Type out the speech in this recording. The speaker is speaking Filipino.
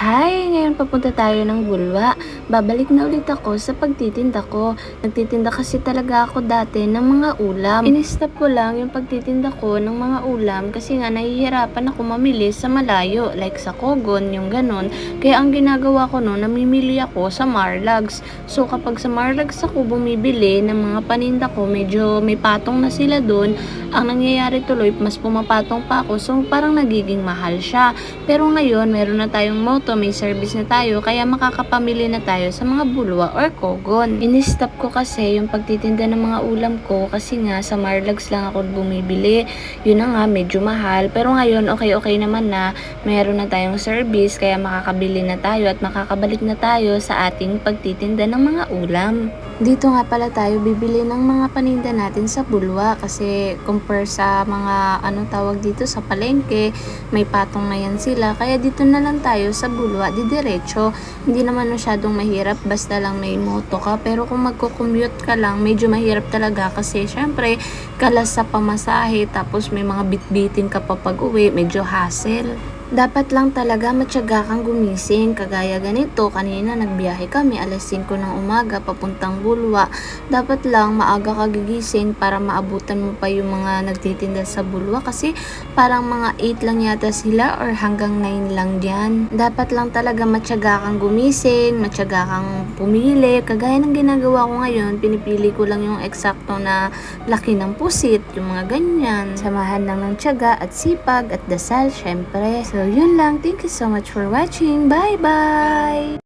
Hi! Ngayon papunta tayo ng Bulwa. Babalik na ulit ako sa pagtitinda ko. Nagtitinda kasi talaga ako dati ng mga ulam. In-stop ko lang yung pagtitinda ko ng mga ulam kasi nga nahihirapan ako mamili sa malayo. Like sa Kogon, yung ganun. Kaya ang ginagawa ko no, namimili ako sa Marlags. So kapag sa Marlags ako bumibili ng mga paninda ko, medyo may patong na sila doon. Ang nangyayari tuloy, mas pumapatong pa ako. So parang nagiging mahal siya. Pero ngayon, meron na tayong moto, may service na tayo, kaya makakapamili na tayo sa mga bulwa or kogon. In-stop ko kasi yung pagtitinda ng mga ulam ko kasi nga sa Marlags lang ako bumibili. Yun na nga, medyo mahal. Pero ngayon, okay-okay naman na meron na tayong service, kaya makakabili na tayo at makakabalik na tayo sa ating pagtitinda ng mga ulam. Dito nga pala tayo bibili ng mga paninda natin sa bulwa kasi compare sa mga anong tawag dito sa palengke, may patong na yan sila. Kaya dito na lang tayo sa bulwa, di diretso. Hindi naman masyadong mahirap basta lang may moto ka. Pero kung magko-commute ka lang, medyo mahirap talaga kasi syempre kalas sa pamasahe tapos may mga bitbitin ka pa pag uwi, medyo hassle. Dapat lang talaga matyaga kang gumising. Kagaya ganito, kanina nagbiyahe kami alas 5 ng umaga papuntang Bulwa. Dapat lang maaga ka gigising para maabutan mo pa yung mga nagtitinda sa Bulwa kasi parang mga 8 lang yata sila or hanggang 9 lang diyan. Dapat lang talaga matyaga kang gumising, matyaga kang pumili. Kagaya ng ginagawa ko ngayon, pinipili ko lang yung eksakto na laki ng pusit, yung mga ganyan. Samahan lang ng tiyaga at sipag at dasal, syempre. So, yun lang. Thank you so much for watching. Bye-bye!